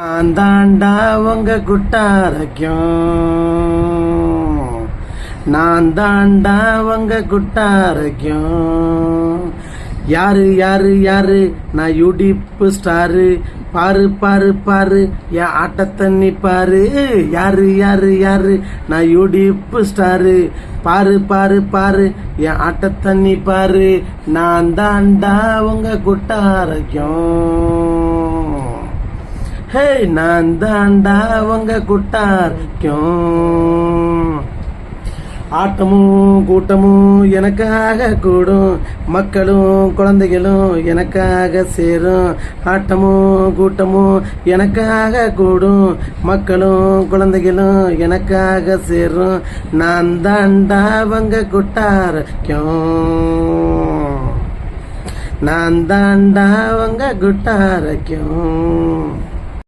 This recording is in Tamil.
நான் தாண்டா உங்க குட்டாரைக்கும் நான் தாண்டா உங்க குட்டாரைக்கும் யாரு யாரு யாரு? நான் யூடிப் ஸ்டாரு. பாரு பாரு பாரு. என் ஆட்டத்தை நீ பாரு. யாரு யாரு யாரு? நான் யூடிப் ஸ்டாரு. பாரு பாரு பாரு. என் ஆட்டத்தை நீ பாரு. நான் தாண்டா உங்க குட்டாரைக்கும் ஹே நான் தாண்டா உங்க குட்டார்க்கும். ஆட்டமும் கூட்டமும் எனக்காக கூடும். மக்களும் குழந்தைகளும் எனக்காக சேரும். ஆட்டமும் கூட்டமும் எனக்காக கூடும். மக்களும் குழந்தைகளும் எனக்காக சேரும். நான் தாண்டா அவங்க குட்டாரக்கும். நான் தாண்டா அவங்க குட்டாரக்கும்.